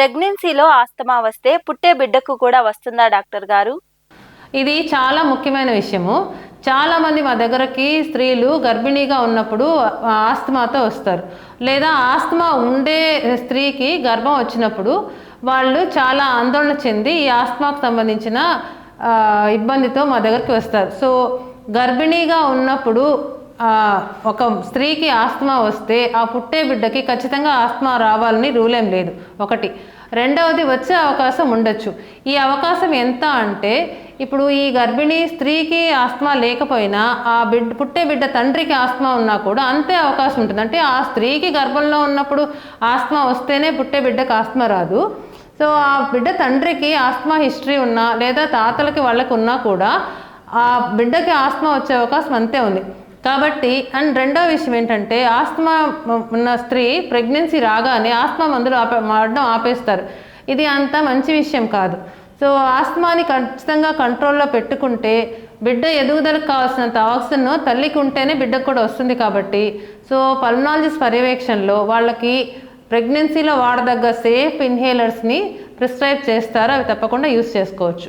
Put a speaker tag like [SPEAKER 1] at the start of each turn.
[SPEAKER 1] ప్రెగ్నెన్సీలో ఆస్తమా వస్తే పుట్టే బిడ్డకు కూడా వస్తుందా డాక్టర్ గారు?
[SPEAKER 2] ఇది చాలా ముఖ్యమైన విషయము. చాలామంది మా దగ్గరకి స్త్రీలు గర్భిణీగా ఉన్నప్పుడు ఆస్తమాతో వస్తారు. లేదా ఆస్తమా ఉండే స్త్రీకి గర్భం వచ్చినప్పుడు వాళ్ళు చాలా ఆందోళన చెంది ఈ ఆస్తమాకు సంబంధించిన ఇబ్బందితో మా దగ్గరికి వస్తారు. సో గర్భిణీగా ఉన్నప్పుడు ఒక స్త్రీకి ఆస్తమా వస్తే ఆ పుట్టే బిడ్డకి ఖచ్చితంగా ఆస్తమా రావాలని రూల్ ఏం లేదు. ఒకటి. రెండవది వచ్చే అవకాశం ఉండొచ్చు. ఈ అవకాశం ఎంత అంటే ఇప్పుడు ఈ గర్భిణీ స్త్రీకి ఆస్తమా లేకపోయినా ఆ బిడ్డ పుట్టే బిడ్డ తండ్రికి ఆస్తమా ఉన్నా కూడా అంతే అవకాశం ఉంటుంది. అంటే ఆ స్త్రీకి గర్భంలో ఉన్నప్పుడు ఆస్తమా వస్తేనే పుట్టే బిడ్డకు ఆస్తమా రాదు. సో ఆ బిడ్డ తండ్రికి ఆస్తమా హిస్టరీ ఉన్నా లేదా తాతలకి వాళ్ళకు ఉన్నా కూడా ఆ బిడ్డకి ఆస్తమా వచ్చే అవకాశం అంతే ఉంది. కాబట్టి అండ్ రెండో విషయం ఏంటంటే ఆస్తమా ఉన్న స్త్రీ ప్రెగ్నెన్సీ రాగానే ఆస్తమా మందులు ఆపే వాడడం ఆపేస్తారు. ఇది అంత మంచి విషయం కాదు. సో ఆస్తమాని ఖచ్చితంగా కంట్రోల్లో పెట్టుకుంటే బిడ్డ ఎదుగుదలకు కావాల్సినంత ఆక్సిజన్ తల్లికి ఉంటేనే బిడ్డకు కూడా వస్తుంది కాబట్టి సో పల్మనాలజిస్ట్ పర్యవేక్షణలో వాళ్ళకి ప్రెగ్నెన్సీలో వాడదగ్గ సేఫ్ ఇన్హేలర్స్ని ప్రిస్క్రైబ్ చేస్తారు అవి తప్పకుండా యూస్ చేసుకోవచ్చు.